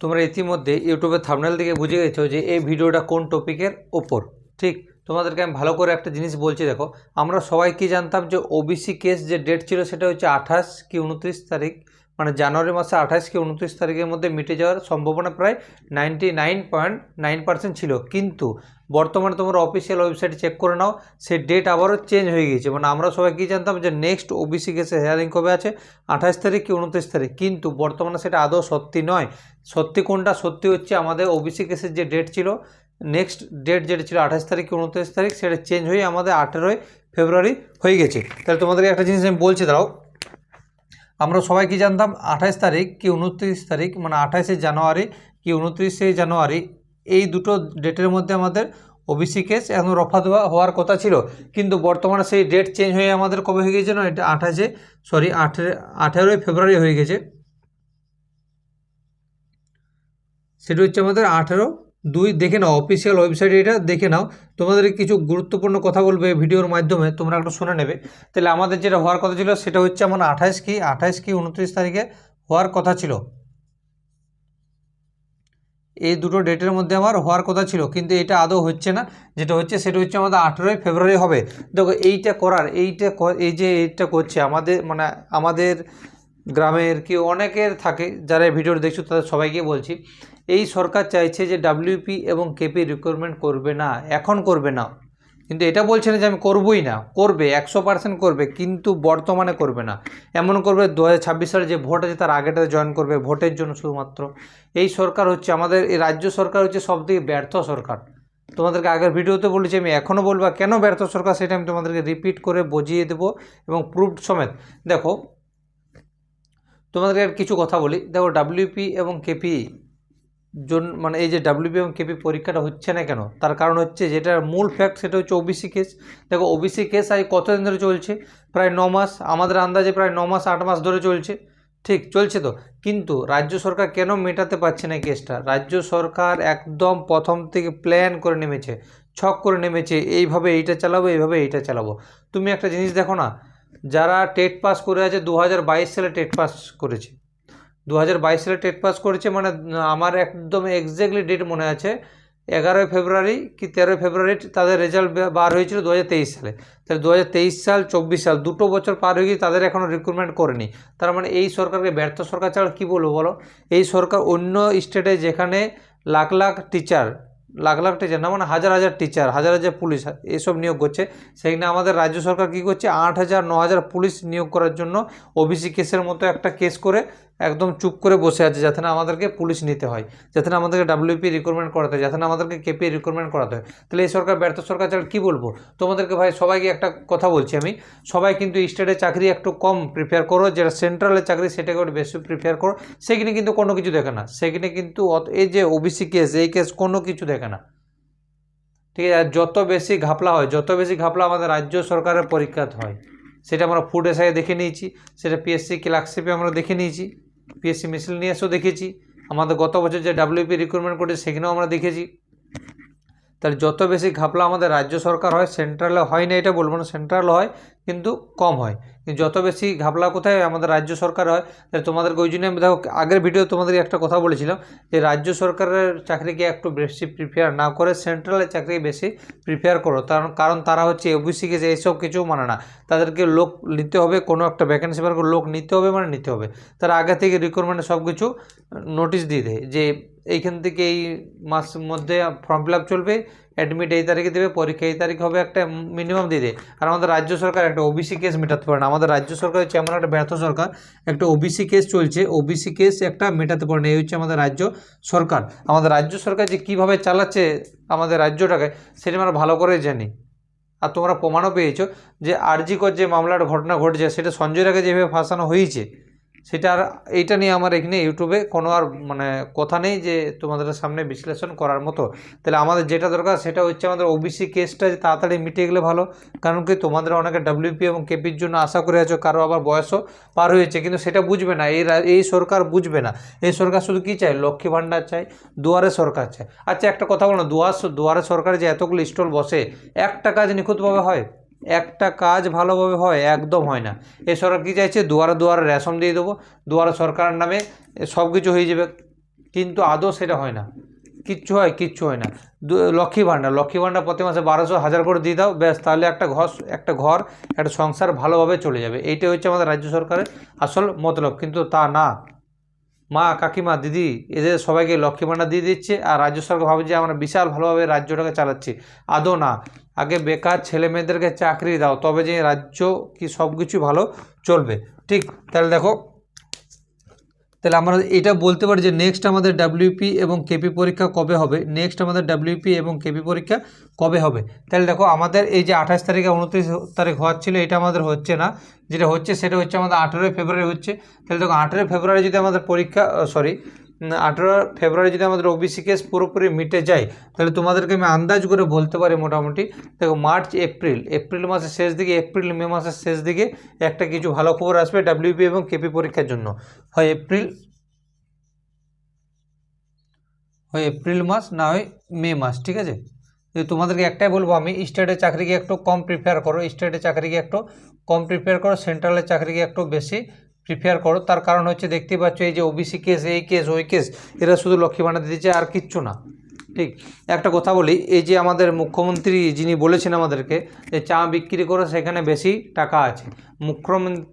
তোমরা ইতিমধ্যে ইউটিউবের থামনেল থেকে বুঝে গেছো যে এই ভিডিওটা কোন টপিকের ওপর। ঠিক, তোমাদেরকে আমি ভালো করে একটা জিনিস বলছি দেখো, আমরা সবাই কি জানতাম যে ওবিসি কেস যে ডেট ছিল সেটা হচ্ছে আঠাশ কি উনত্রিশ তারিখ? মানে জানুয়ারি মাসে আঠাশ কি উনত্রিশ তারিখের মধ্যে মিটে যাওয়ার সম্ভাবনা প্রায় ninety nine point nine percent ছিল। কিন্তু বর্তমানে তোমরা অফিসিয়াল ওয়েবসাইট চেক করে নাও সেই ডেট আবারও চেঞ্জ হয়ে গিয়েছে। মানে আমরা সবাই কি জানতাম যে নেক্সট ওবিসি কেসে হেয়ারিং কবে আছে? আঠাশ তারিখ কি উনত্রিশ তারিখ? কিন্তু বর্তমানে সেটা আদৌ সত্যি নয়। সত্যি কোনটা? সত্যি হচ্ছে আমাদের ওবিসি কেসের যে ডেট ছিল নেক্সট ডেট যেটা ছিল আঠাশ তারিখ কি উনত্রিশ তারিখ, সেটা চেঞ্জ হয়ে আমাদের আঠেরোই ফেব্রুয়ারি হয়ে গেছে। তাহলে তোমাদেরকে একটা জিনিস আমি বলছি, দাঁড়াও। আমরা সবাই কি জানতাম? আঠাশ তারিখ কি উনত্রিশ তারিখ? মানে আঠাশে জানুয়ারি কি উনত্রিশে জানুয়ারি? এই দুটো ডেটের মধ্যে আমাদের ওবিসি কেস এখন রফা দেওয়া হওয়ার কথা ছিল। কিন্তু বর্তমানে সেই ডেট চেঞ্জ হয়ে আমাদের কবে হয়ে গেছে না এটা আঠাশে সরি আঠেরো আঠেরোই ফেব্রুয়ারি হয়ে গেছে সেটা হচ্ছে আমাদের আঠেরো দুই, দেখে নাও অফিসিয়াল ওয়েবসাইটে এটা, দেখে নাও। তোমাদের কিছু গুরুত্বপূর্ণ কথা বলবে ভিডিওর মাধ্যমে, তোমরা একটু শুনে নেবে। তাহলে আমাদের যেটা হওয়ার কথা ছিল, সেটা হচ্ছে আমার আঠাশ কি আঠাশ কি উনত্রিশ তারিখে হওয়ার কথা ছিল। এই দুটো ডেটের মধ্যে আমার হওয়ার কথা ছিল, কিন্তু এটা আদৌ হচ্ছে না। যেটা হচ্ছে, সেটা হচ্ছে আমাদের আঠেরোই ফেব্রুয়ারি হবে। দেখো, এইটা করার, এইটা এই যে এইটা করছে, আমাদের মানে আমাদের গ্রামের কি অনেকের থাকে, যারা এই ভিডিওটা দেখছ তাদের সবাইকে বলছি, এই সরকার চাইছে যে ডাব্লিউপি এবং কেপি রিক্রুটমেন্ট করবে না, এখন করবে না। কিন্তু এটা বলছে না যে আমি করবই না, করবে, একশো পার্সেন্ট করবে, কিন্তু বর্তমানে করবে না। এমন করবে দু হাজার ছাব্বিশ সালে যে ভোট আছে তার আগেটাতে জয়েন করবে ভোটের জন্য শুধুমাত্র। এই সরকার হচ্ছে আমাদের, এই রাজ্য সরকার হচ্ছে সবথেকে ব্যর্থ সরকার। তোমাদেরকে আগের ভিডিওতে বলেছি, আমি এখনও বলব কেন ব্যর্থ সরকার সেটা আমি তোমাদেরকে রিপিট করে বুঝিয়ে দেবো এবং প্রুফ সমেত। দেখো তোমাদেরকে আর কিছু কথা বলি। দেখো ডাব্লিউপি এবং কেপি জন মানে এই যে ডাব্লিউপি এবং কেপি পরীক্ষাটা হচ্ছে না কেন? তার কারণ হচ্ছে যেটার মূল ফ্যাক্ট সেটা হচ্ছে ওবিসি কেস দেখো ওবিসি কেস আজ কতদিন ধরে চলছে? প্রায় ন মাস। আমাদের আন্দাজে প্রায় ন মাস, আট মাস ধরে চলছে। ঠিক, চলছে তো? কিন্তু রাজ্য সরকার কেন মেটাতে পারছে না কেসটা রাজ্য সরকার একদম প্রথম থেকে প্ল্যান করে নেমেছে, ছক করে নেমেছে, এইভাবে এইটা চালাবো, এইভাবে এইটা চালাবো। তুমি একটা জিনিস দেখো না যারা টেট পাস করে আছে দু হাজার বাইশ সালে টেট পাস করেছে। দু হাজার বাইশ সালে টেট পাস করেছে মানে আমার একদম এক্স্যাক্টলি ডেট মনে আছে, এগারোই ফেব্রুয়ারি কি তেরোই ফেব্রুয়ারি তাদের রেজাল্ট বার হয়েছিল দু হাজার তেইশ সালে। তাহলে দু হাজার তেইশ সাল, চব্বিশ সাল, দুটো বছর পার হয়ে গিয়ে তাদের এখনও রিক্রুটমেন্ট করেনি। তার মানে এই সরকারকে ব্যর্থ সরকার ছাড়া কী বলব বলো? এই সরকার অন্য স্টেটে যেখানে লাখ লাখ টিচার লাখ লাখ টিচার না মানে হাজার হাজার টিচার হাজার হাজার পুলিশ এসব নিয়োগ করছে। সেখানে আমাদের রাজ্য সরকার কী করছে? আট হাজার, ন হাজার পুলিশ নিয়োগ করার জন্য ওবিসি কেসের মতো একটা কেস করে একদম চুপ করে বসে আছে, যাতে না আমাদেরকে পুলিশ নিতে হয়, যাতে না আমাদেরকে ডাব্লিউপি রিক্রুটমেন্ট করাতে হয়, যাতে না আমাদেরকে কেপি রিক্রুটমেন্ট করাতে হয়। তাহলে এই সরকার, ব্যর্থ সরকার ছাড়া কী বলব? তোমাদেরকে ভাই সবাইকে একটা কথা বলছি আমি। সবাই কিন্তু স্টেটে চাকরি একটু কম প্রিপেয়ার করো, যেটা সেন্ট্রালের চাকরি সেটাকে একটু বেশি প্রিপেয়ার করো। সেখানে কিন্তু কোনো কিছু দেখে না। সেখানে কিন্তু এই যে ওবিসি কেস এই কেস কোনো কিছু দেখে না ঠিক আছে, আর যত বেশি ঘাপলা হয়, যত বেশি ঘাপলা আমাদের রাজ্য সরকারের পরীক্ষাতে হয়, সেটা আমরা ফুড এসআই দেখে নিয়েছি, সেটা পিএসসি ক্লার্কশিপে আমরা দেখে নিয়েছি পিএসসি মিছিল নিয়ে এসেও দেখেছি, আমাদের গত বছর যে ডাব্লিউপি রিক্রুটমেন্ট করেছে সেখানেও আমরা দেখেছি। তাহলে যত বেশি ঘাপলা আমাদের রাজ্য সরকার হয় সেন্ট্রালে হয় না এটা বলব না সেন্ট্রাল হয়, কিন্তু কম হয়। যত বেশি ঘাপলা কোথায় আমাদের রাজ্য সরকার হয়, তাহলে তোমাদেরকে ওই জন্য আমি দেখো, আগের ভিডিও তোমাদের একটা কথা বলেছিলাম যে রাজ্য সরকারের চাকরিকে একটু বেশি প্রিপেয়ার না করে সেন্ট্রালের চাকরি বেশি প্রিপেয়ার করো। কারণ কারণ তারা হচ্ছে ওবিসিকে যে এইসব কিছু মানে না। তাদেরকে লোক নিতে হবে, কোনো একটা ভ্যাকেন্সি বার লোক নিতে হবে মানে নিতে হবে। তারা আগে থেকে রিক্রুটমেন্টে সব কিছু নোটিশ দিয়ে দেয় যে এইখান থেকে এই মাস মধ্যে ফর্ম ফিল চলবে। অ্যাডমিট এই তারিখে দেবে, পরীক্ষা এই তারিখ হবে একটা মিনিমাম দেয় আর আমাদের রাজ্য সরকার একটা ওবিসি কেস মেটাতে পারে না। আমাদের রাজ্য সরকার হচ্ছে এমন একটা ব্যর্থ সরকার। একটা ওবিসি কেস চলছে ওবিসি কেস একটা মেটাতে পারে না। এই হচ্ছে আমাদের রাজ্য সরকার। আমাদের রাজ্য সরকার যে কীভাবে চালাচ্ছে আমাদের রাজ্যটাকে, সেটা আমরা ভালো করে জানি। আর তোমরা প্রমাণও পেয়েছ যে আরজিকর যে মামলার ঘটনা ঘটেছে, সেটা সঞ্জয় রাগে যেভাবে ফাঁসানো হয়েছে সেটা আর এইটা নিয়ে আমার এখানে ইউটিউবে কোনো আর মানে কথা নেই যে তোমাদের সামনে বিশ্লেষণ করার মতো। তাহলে আমাদের যেটা দরকার সেটা হচ্ছে আমাদের ওবিসি কেসটা যে তাড়াতাড়ি মিটে গেলে ভালো। কারণ কি তোমাদের অনেকে ডাব্লিউপি এবং কেপির জন্য আশা করে আছো, কারও আবার বয়সও পার হয়েছে, কিন্তু সেটা বুঝবে না। এই এই সরকার বুঝবে না। এই সরকার শুধু কী চায়? লক্ষ্মী ভাণ্ডার চায়, দুয়ারে সরকার চায়। আচ্ছা একটা কথা বলো, দুয়ার, দুয়ারে সরকারে যে এতগুলো স্টল বসে, একটা কাজ নিখুঁতভাবে হয়? একটা কাজ ভালোভাবে হয়, একদম হয় না। এ সরকার কী চাইছে? দুয়ারে দুয়ারে রেশন দিয়ে দেবো। দুয়ারে সরকারের নামে সব কিছু হয়ে যাবে। কিন্তু আদৌ সেটা হয় না। কিচ্ছু হয় কিচ্ছু হয় না। লক্ষ্মী ভাণ্ডার লক্ষ্মী ভাণ্ডার প্রতি মাসে বারোশো, হাজার করে দিয়ে দাও। ব্যাস, তাহলে একটা ঘর একটা ঘর, একটা সংসার ভালোভাবে চলে যাবে। এইটাই হচ্ছে আমাদের রাজ্য সরকারের আসল মতলব। কিন্তু তা না। মা, কাকিমা, দিদি, এদের সবাইকে লক্ষ্মী ভাণ্ডার দিয়ে দিচ্ছে। আর রাজ্য সরকার ভাবে যে আমরা বিশাল ভালোভাবে রাজ্যটাকে চালাচ্ছি, আদৌ না। আগে বেকার ছেলে মেয়েদেরকে চাকরি দাও, তবে যে রাজ্য কি সব কিছু ভালো চলবে। ঠিক, তাহলে দেখো, তাহলে আমরা এটা বলতে পারি যে নেক্সট আমাদের ডাব্লিউপি এবং কেপি পরীক্ষা কবে হবে? নেক্সট আমাদের ডাব্লিউপি এবং কেপি পরীক্ষা কবে হবে? তাহলে দেখো, আমাদের এই যে আঠাশ তারিখে উনত্রিশ তারিখ হওয়ার ছিল, এটা আমাদের হচ্ছে না। যেটা হচ্ছে, সেটা হচ্ছে আমাদের আঠেরোই ফেব্রুয়ারি হচ্ছে। তাহলে দেখো, আঠেরোই ফেব্রুয়ারি যদি আমাদের পরীক্ষা সরি আঠেরো ফেব্রুয়ারি যদি আমাদের ওবিসি কেস পুরোপুরি মিটে যায়, তাহলে তোমাদেরকে আমি আন্দাজ করে বলতে পারি মোটামুটি। দেখো মার্চ এপ্রিল এপ্রিল মাসের শেষ দিকে এপ্রিল মে মাসের শেষ দিকে একটা কিছু ভালো খবর আসবে ডাব্লিউপি এবং কেপি পরীক্ষার জন্য। হয় এপ্রিল হয় এপ্রিল মাস, না হয় মে মাস, ঠিক আছে? তোমাদেরকে একটাই বলব, আমি স্টেটের চাকরিকে একটু কম প্রিপেয়ার করো স্টেটের চাকরিকে একটু কম প্রিপেয়ার করো সেন্ট্রালের চাকরিকে একটু বেশি প্রিপেয়ার করো। তার কারণ হচ্ছে দেখতেই পাচ্ছ এই যে ওবিসি কেস এই কেস ওই কেস এরা শুধু লক্ষ্মী ভাণ্ডার দিচ্ছে আর কিচ্ছু না। ঠিক? একটা কথা বলি, এই যে আমাদের মুখ্যমন্ত্রী যিনি বলেছেন আমাদেরকে যে চা বিক্রি করে সেখানে বেশি টাকা আছে। মুখ্যমন্ত্রী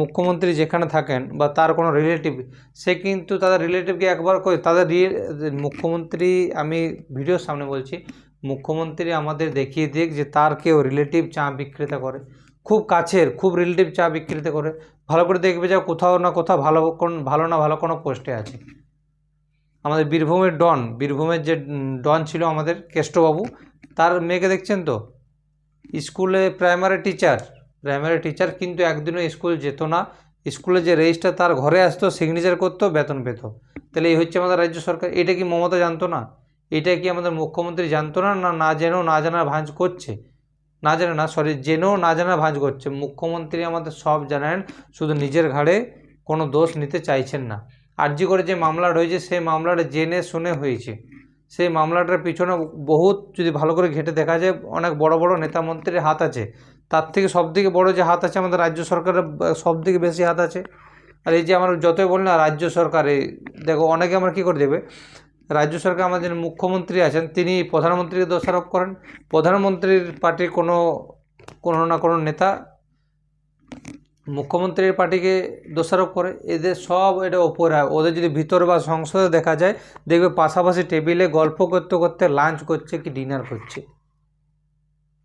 মুখ্যমন্ত্রী যেখানে থাকেন বা তার কোনো রিলেটিভ সে কিন্তু তাদের রিলেটিভকে একবার করে তাদের মুখ্যমন্ত্রী, আমি ভিডিওর সামনে বলছি, মুখ্যমন্ত্রী আমাদের দেখিয়ে দিক যে তার কেউ রিলেটিভ চা বিক্রেতা করে। খুব কাছের, খুব রিলেটিভ চা বিক্রিতে করে। ভালো করে দেখবে যা কোথাও না কোথাও ভালো কোন, ভালো না ভালো কোনো পোস্টে আছে। আমাদের বীরভূমের ডন বীরভূমের যে ডন ছিল আমাদের কেষ্টবাবু, তার মেয়েকে দেখছেন তো? স্কুলে প্রাইমারি টিচার প্রাইমারি টিচার কিন্তু একদিনও স্কুল যেত না। স্কুলে যে রেজিস্টার তার ঘরে আসতো সিগনেচার করতো, বেতন পেত। তাহলে এই হচ্ছে আমাদের রাজ্য সরকার, এটা কি মমতা জানতো না? এটা কি আমাদের মুখ্যমন্ত্রী জানতো না না না জেনেও না জানার ভাঁজ করছে? না জানে না সরি জেনেও না জানা ভাঁজ করছে। মুখ্যমন্ত্রী আমাদের সব জানেন, শুধু নিজের ঘাড়ে কোনো দোষ নিতে চাইছেন না। আর্জি করে যে মামলা রয়েছে, সেই মামলাটা জেনে শুনে হয়েছে। সেই মামলাটার পিছনে বহুত যদি ভালো করে ঘেটে দেখা যায়, অনেক বড় বড় নেতা মন্ত্রীর হাত আছে। তার থেকে সব থেকে বড় যে হাত আছে, আমাদের রাজ্য সরকারের সব থেকে বেশি হাত আছে। আর এই যে আমার যতই বলি না, রাজ্য সরকারে, দেখো অনেকে আমার কী করে দেবে? রাজ্য সরকার আমাদের মুখ্যমন্ত্রী আছেন, তিনি প্রধানমন্ত্রীকে দোষারোপ করেন। প্রধানমন্ত্রীর পার্টির কোনো কোনো না কোনো নেতা মুখ্যমন্ত্রীর পার্টিকে দোষারোপ করে। এদের সব এটা ওপরে। ওদের যদি ভিতর বা সংসদে দেখা যায়, দেখবে পাশাপাশি টেবিলে গল্প করতে করতে লাঞ্চ করছে কি ডিনার করছে।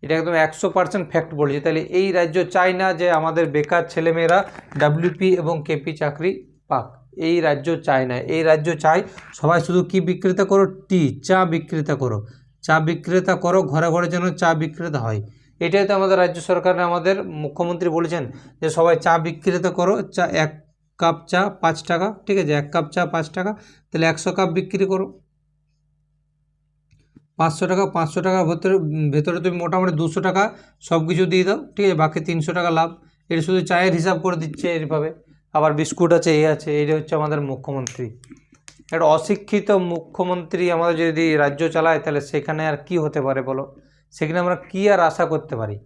এটা একদম একশো পার্সেন্ট ফ্যাক্ট বলছি। তাহলে এই রাজ্য চায় না যে আমাদের বেকার ছেলেমেয়েরা ডাব্লিউপি এবং কেপি চাকরি পাক। এই রাজ্য চায় না। এই রাজ্য চায় সবাই শুধু কি বিক্রেতা করো? টি, চা বিক্রেতা করো। চা বিক্রেতা করো, ঘরে ঘরে যেন চা বিক্রেতা হয়। এটাই তো আমাদের রাজ্য সরকার আমাদের মুখ্যমন্ত্রী বলেছেন যে সবাই চা বিক্রেতা করো, চা এক কাপ চা পাঁচ টাকা, ঠিক আছে? এক কাপ চা পাঁচ টাকা, তাহলে একশো কাপ বিক্রি করো। পাঁচশো টাকা, পাঁচশো টাকার ভেতরে ভেতরে তুমি মোটামুটি দুশো টাকা সব কিছু দিয়ে দাও, ঠিক আছে? বাকি তিনশো টাকা লাভ। এটা শুধু চায়ের হিসাব করে দিচ্ছে এইভাবে আবার বিস্কুট আছে এই আছে এইটা হচ্ছে আমাদের মুখ্যমন্ত্রী। একটা অশিক্ষিত মুখ্যমন্ত্রী আমাদের যদি রাজ্য চালায়, তাহলে সেখানে আর কি হতে পারে বলো? সেখানে আমরা কি আর আশা করতে পারি?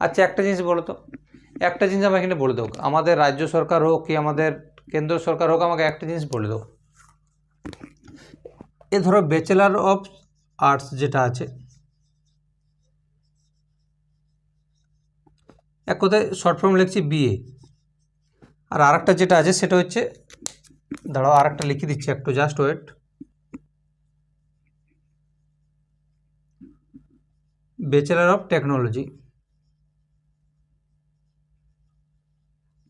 আচ্ছা একটা জিনিস বলো তো। একটা জিনিস আমাকে এখানে বলে দাও। আমাদের রাজ্য সরকার হোক কি আমাদের কেন্দ্র সরকার হোক, আমাকে একটা জিনিস বলে দাও। এ ধরো ব্যাচেলার অফ আর্টস যেটা আছে, এক কথায় শর্ট ফর্ম লিখছি বিএ আর আরেকটা যেটা আছে, সেটা হচ্ছে, দাঁড়াও, আরেকটা লিখে দিচ্ছি একটু just wait bachelor of technology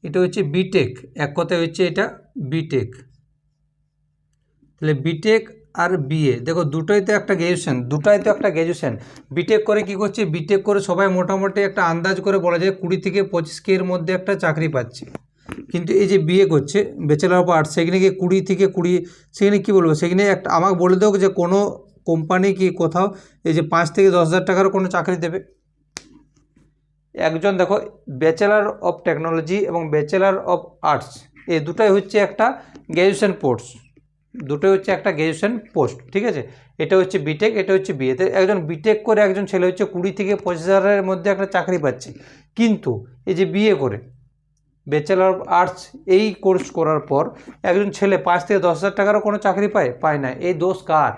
এটা হচ্ছে বিটেক এক কথায় হচ্ছে এটা বিটেক তাহলে বিটেক আর বিএ দেখো, দুটোই তো একটা গ্র্যাজুয়েশন দুটাই তো একটা গ্র্যাজুয়েশন বিটেক করে কি করছে? বিটেক করে সবাই মোটামুটি একটা আন্দাজ করে বলা যায় কুড়ি থেকে পঁচিশ কে এর মধ্যে একটা চাকরি পাচ্ছে। কিন্তু এই যে বিএ করছে ব্যাচেলার অফ আর্টস সেখানে গিয়ে কুড়ি থেকে কুড়ি, সেখানে কী বলব? সেখানে একটা, আমাকে বলে দাও যে কোনো কোম্পানি কি কোথাও এই যে পাঁচ থেকে দশ হাজার টাকার কোনো চাকরি দেবে। একজন দেখো ব্যাচেলার অফ টেকনোলজি এবং ব্যাচেলার অফ আর্টস এই দুটাই হচ্ছে একটা গ্র্যাজুয়েশন কোর্স দুটোই হচ্ছে একটা গ্র্যাজুয়েশন পোস্ট ঠিক আছে? এটা হচ্ছে বিটেক এটা হচ্ছে বিএ একজন বিটেক করে একজন ছেলে হচ্ছে কুড়ি থেকে পঁচিশ হাজারের মধ্যে একটা চাকরি পাচ্ছে। কিন্তু এই যে বিএ করে ব্যাচেলার অফ আর্টস এই কোর্স করার পর একজন ছেলে পাঁচ থেকে দশ হাজার টাকারও কোনো চাকরি পায়? পায় না। এই দোষ কার?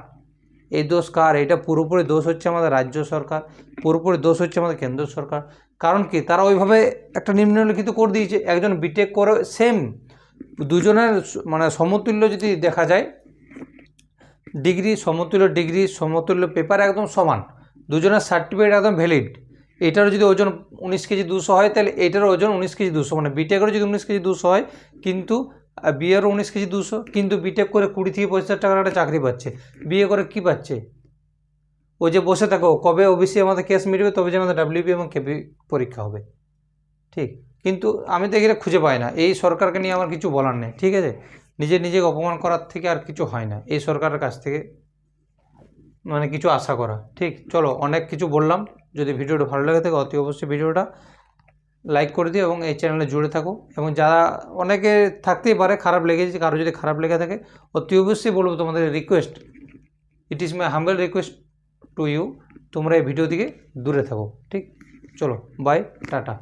এই দোষ কার? এটা পুরোপুরি দোষ হচ্ছে আমাদের রাজ্য সরকার, পুরোপুরি দোষ হচ্ছে আমাদের কেন্দ্র সরকার। কারণ কি? তারা ওইভাবে একটা নিম্নলিখিত করে দিয়েছে। একজন বিটেক করে সেম দুজনের মানে সমতুল্য যদি দেখা যায় ডিগ্রি সমতুল্য ডিগ্রি সমতুল্য পেপার একদম সমান। দুজনের সার্টিফিকেট একদম ভ্যালিড এটারও যদি ওজন উনিশ কেজি দুশো হয়, তাহলে এটারও ওজন উনিশ কেজি দুশো। মানে বিটেকেরও যদি উনিশ কেজি দুশো হয়, কিন্তু বিয়েরও উনিশ কেজি দুশো, কিন্তু বিটেক করে কুড়ি থেকে পঁচিশ হাজার টাকার একটা চাকরি পাচ্ছে। বিয়ে করে কি পাচ্ছে? ও যে বসে থাকো, কবে ওবিসি আমাদের কেস মিটবে, তবে যে আমাদের ডাব্লিউপি এবং কেপি পরীক্ষা হবে। ঠিক? কিন্তু আমি তো এখানে খুঁজে পাই না। এই সরকারকে নিয়ে আমার কিছু বলার নেই। ঠিক আছে? নিজে নিজেকে অপমান করার থেকে আর কিছু হয় না। এই সরকারের কাছ থেকে মানে কিছু আশা করা। ঠিক? চলো, অনেক কিছু বললাম। যদি ভিডিওটা ভালো লাগে থাকে, অতি অবশ্যই ভিডিওটা লাইক করে দিও এবং এই চ্যানেলে জুড়ে থাকো। এবং যারা অনেকে থাকতেই পারে, খারাপ লেগেছে, কারও যদি খারাপ লেগে থাকে, অতি অবশ্যই বলব তোমাদের request it is my humble request to you তোমরা এই ভিডিও থেকে দূরে থাকো, ঠিক? চলো বাই টাটা।